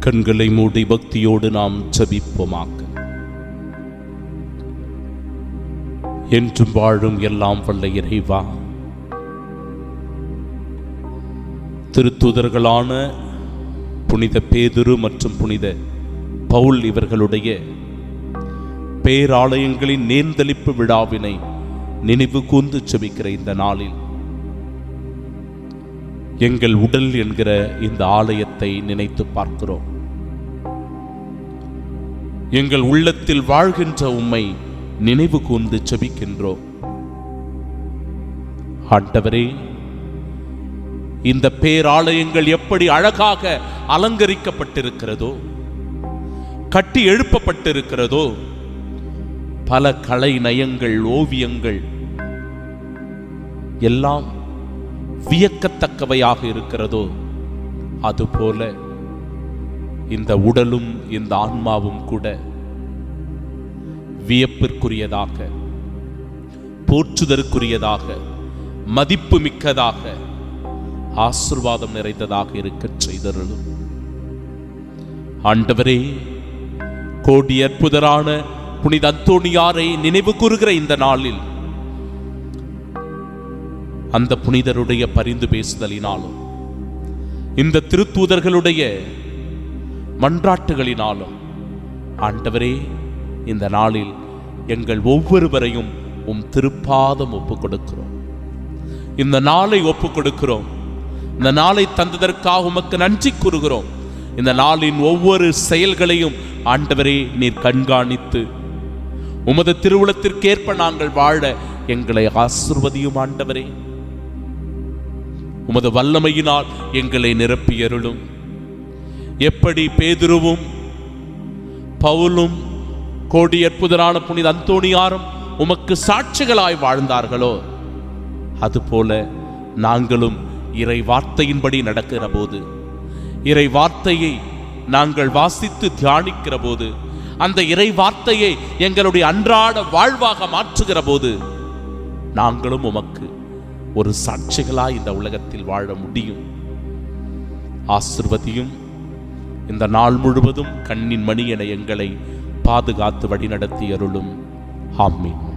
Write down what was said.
கண்களை மூடி பக்தியோடு நாம் ஜபிப்போமாக. என்றும் வாழும் எல்லாம் வல்ல இறைவா. திருத்துதர்களான புனித பேதுரு மற்றும் புனித பவுல் இவர்களுடைய பேராலயங்களின் நேர்ந்தளிப்பு விழாவினை நினைவு கூர்ந்து செபிக்கிற இந்த நாளில் எங்கள் உடல் என்கிற இந்த ஆலயத்தை நினைத்து பார்க்கிறோம். எங்கள் உள்ளத்தில் வாழ்கின்ற உம்மை நினைவு கூர்ந்து செபிக்கின்றோம். ஆண்டவரே இந்த பேராலயங்கள் எப்படி அழகாக அலங்கரிக்கப்பட்டிருக்கிறதோ கட்டி எழுப்பப்பட்டிருக்கிறதோ பல கலை நயங்கள் ஓவியங்கள் எல்லாம் வியக்கத்தக்கவையாக இருக்கிறதோ அதுபோல இந்த உடலும் இந்த ஆன்மாவும் கூட வியப்பிற்குரியதாக போற்றுதற்குரியதாக மதிப்பு மிக்கதாக ஆசிர்வாதம் நிறைந்ததாக இருக்கச் செய்தருளும். ஆண்டவரே கோடி அற்புதரான புனித அந்தோணியாரை நினைவு கூறுகிற இந்த நாளில் அந்த புனிதருடைய பரிந்து பேசுதலினாலும் இந்த திருத்தூதர்களுடைய மன்றாட்டுகளினாலும் ஆண்டவரே இந்த நாளில் எங்கள் ஒவ்வொருவரையும் உம் திருப்பாதம் ஒப்புக் கொடுக்கிறோம் இந்த நாளை ஒப்புக் கொடுக்கிறோம் இந்த நாளை தந்ததற்காக உமக்கு நன்றி கூறுகிறோம். இந்த நாளின் ஒவ்வொரு செயல்களையும் ஆண்டவரே நீர் கண்காணித்து உமது திருவுளத்திற்கேற்ப நாங்கள் வாழ எங்களை ஆசிர்வதியும் ஆண்டவரே. உமது வல்லமையினால் எங்களை நிரப்பியருளும். எப்படி பேதுருவும் பவுலும் கோடி அற்புதரான புனித அந்தோணியாரும் உமக்கு சாட்சிகளாய் வாழ்ந்தார்களோ? அதுபோல நாங்களும் இறை வார்த்தையின்படி நடக்கிற போது இறை வார்த்தையை நாங்கள் வாசித்து தியானிக்கிற போது அந்த இறை வார்த்தையை எங்களுடைய அன்றாட வாழ்வாக மாற்றுகிற போது நாங்களும் உமக்கு ஒரு சாட்சிகளாய் இந்த உலகத்தில் வாழ முடியும். ஆசிர்வதியும் இந்த நாள் முழுவதும் கண்ணின் மணி என எங்களை பாதுகாத்து வழிநடத்தி அருளும். ஆமீன்.